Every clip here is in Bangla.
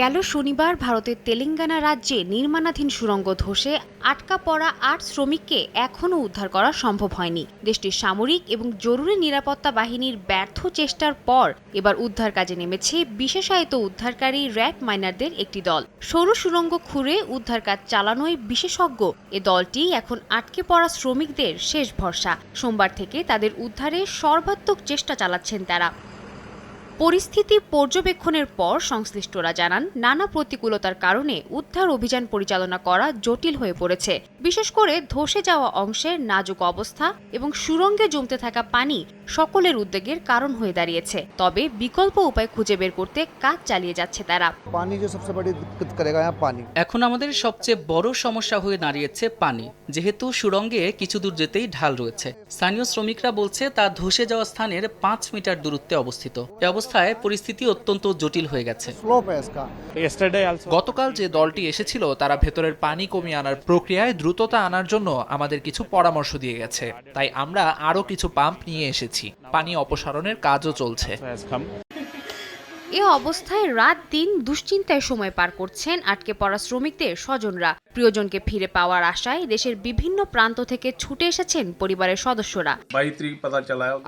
গেল শনিবার ভারতের তেলেঙ্গানা রাজ্যে নির্মাণাধীন সুড়ঙ্গ ধসে আটকা পড়া আট শ্রমিককে এখনও উদ্ধার করা সম্ভব হয়নি। দেশটির সামরিক এবং জরুরি নিরাপত্তা বাহিনীর ব্যর্থ চেষ্টার পর এবার উদ্ধার কাজে নেমেছে বিশেষায়িত উদ্ধারকারী র্যাট মাইনারদের একটি দল। সরু সুড়ঙ্গ খুঁড়ে উদ্ধার কাজ চালানোয় বিশেষজ্ঞ। এ দলটি এখন আটকে পড়া শ্রমিকদের শেষ ভরসা। সোমবার থেকে তাদের উদ্ধারে সর্বাত্মক চেষ্টা চালাচ্ছেন তারা। পরিস্থিতি পর্যবেক্ষণের পর সংশ্লিষ্টরা জানান, নানা প্রতিকূলতার কারণে উদ্ধার অভিযান পরিচালনা করা জটিল হয়ে পড়েছে। বিশেষ করে ধসে যাওয়া অংশের নাজুক অবস্থা এবং সুরঙ্গে জমতে থাকা পানি সকলের উদ্বেগের কারণ হয়ে দাঁড়িয়েছে। তবে বিকল্প উপায় খুঁজে বের করতে কাজ চালিয়ে যাচ্ছে তারা। পানি যে সবচেয়ে বড় দিক্কত হ্যাঁ, এখন আমাদের সবচেয়ে বড় সমস্যা হয়ে দাঁড়িয়েছে পানি। যেহেতু সুড়ঙ্গে কিছু দূর যেতেই ঢাল রয়েছে। স্থানীয় শ্রমিকরা বলছে তা ধসে যাওয়া স্থানের পাঁচ মিটার দূরত্বে অবস্থিত। এ অবস্থায় পরিস্থিতি অত্যন্ত জটিল হয়ে গেছে। হ্যাঁ, গতকাল যে দলটি এসেছিল তারা ভেতরের পানি কমিয়ে আনার প্রক্রিয়ায় দ্রুততা আনার জন্য আমাদের কিছু পরামর্শ দিয়ে গেছে। তাই আমরা আরও কিছু পাম্প নিয়ে এসেছি। পানি অপসারণের কাজও চলছে. এ অবস্থায় রাত দিন দুশ্চিন্তায় সময় পার করছেন আটকে পড়া শ্রমিকদের স্বজনরা। প্রিয়জনকে ফিরে পাওয়ার আশায় দেশের বিভিন্ন প্রান্ত থেকে ছুটে এসেছেন পরিবারের সদস্যরা।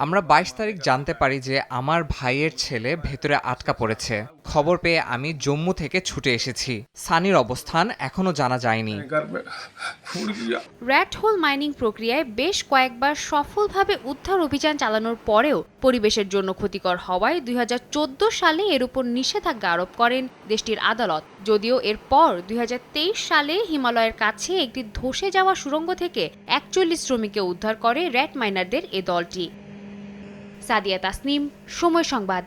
আমরা বাইশ তারিখ জানতে পারি যে আমার ভাইয়ের ছেলে ভেতরে আটকা পড়েছে। খবর পেয়ে আমি জম্মু থেকে ছুটে এসেছি। সানির অবস্থান এখনও জানা যায়নি। র্যাট হোল মাইনিং প্রক্রিয়ায় বেশ কয়েকবার সফলভাবে উদ্ধার অভিযান চালানোর পরেও পরিবেশের জন্য ক্ষতিকর হওয়ায় দুই হাজার চোদ্দ সালে এর উপর নিষেধাজ্ঞা আরোপ করেন দেশটির আদালত। যদিও এরপর দুই হাজার তেইশ সালে হিমালয়ের কাছে একটি ধসে যাওয়া সুড়ঙ্গ থেকে একচল্লিশ শ্রমিককে উদ্ধার করে র্যাট মাইনারদের এ দলটি। সাদিয়া তাসনিম, সময় সংবাদ।